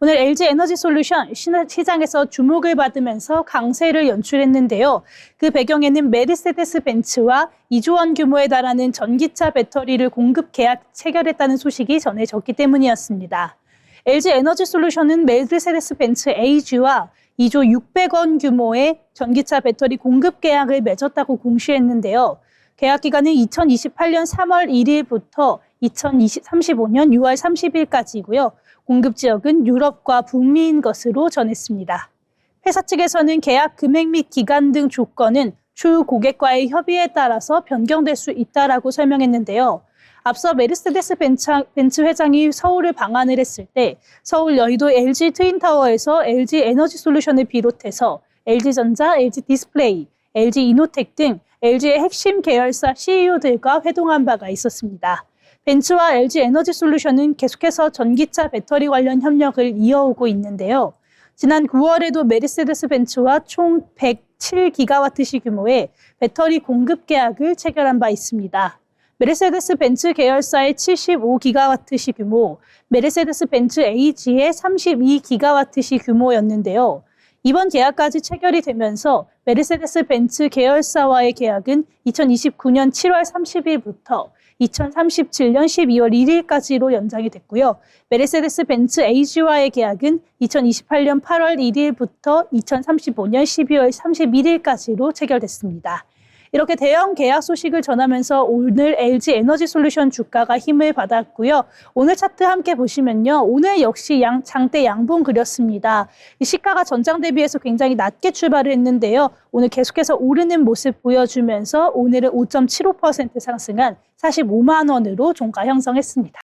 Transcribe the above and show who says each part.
Speaker 1: 오늘 LG 에너지 솔루션 시- 시장에서 주목을 받으면서 강세를 연출했는데요. 그 배경에는 메르세데스 벤츠와 2조 원 규모에 달하는 전기차 배터리를 공급 계약 체결했다는 소식이 전해졌기 때문이었습니다. LG 에너지 솔루션은 메르세데스 벤츠 AG와 2조 600원 규모의 전기차 배터리 공급 계약을 맺었다고 공시했는데요. 계약 기간은 2028년 3월 1일부터 2035년 6월 30일까지이고요. 공급 지역은 유럽과 북미인 것으로 전했습니다. 회사 측에서는 계약 금액 및 기간 등 조건은 추후 고객과의 협의에 따라서 변경될 수 있다라고 설명했는데요. 앞서 메르세데스 벤츠, 회장이 서울을 방한을 했을 때 서울 여의도 LG 트윈타워에서 LG 에너지 솔루션을 비롯해서 LG전자, LG 디스플레이, LG 이노텍 등 LG의 핵심 계열사 CEO들과 회동한 바가 있었습니다. 벤츠와 LG 에너지 솔루션은 계속해서 전기차 배터리 관련 협력을 이어오고 있는데요. 지난 9월에도 메르세데스 벤츠와 총 107기가와트시 규모의 배터리 공급 계약을 체결한 바 있습니다. 메르세데스 벤츠 계열사의 75기가와트시 규모, 메르세데스 벤츠 AG의 32기가와트시 규모였는데요. 이번 계약까지 체결이 되면서 메르세데스 벤츠 계열사와의 계약은 2029년 7월 30일부터 2037년 12월 1일까지로 연장이 됐고요. 메르세데스 벤츠 AG와의 계약은 2028년 8월 1일부터 2035년 12월 31일까지로 체결됐습니다. 이렇게 대형 계약 소식을 전하면서 오늘 LG 에너지 솔루션 주가가 힘을 받았고요. 오늘 차트 함께 보시면요. 오늘 역시 양, 장대 양봉 그렸습니다. 이 시가가 전장 대비해서 굉장히 낮게 출발을 했는데요. 오늘 계속해서 오르는 모습 보여주면서 오늘은 5.75% 상승한 45만 원으로 종가 형성했습니다.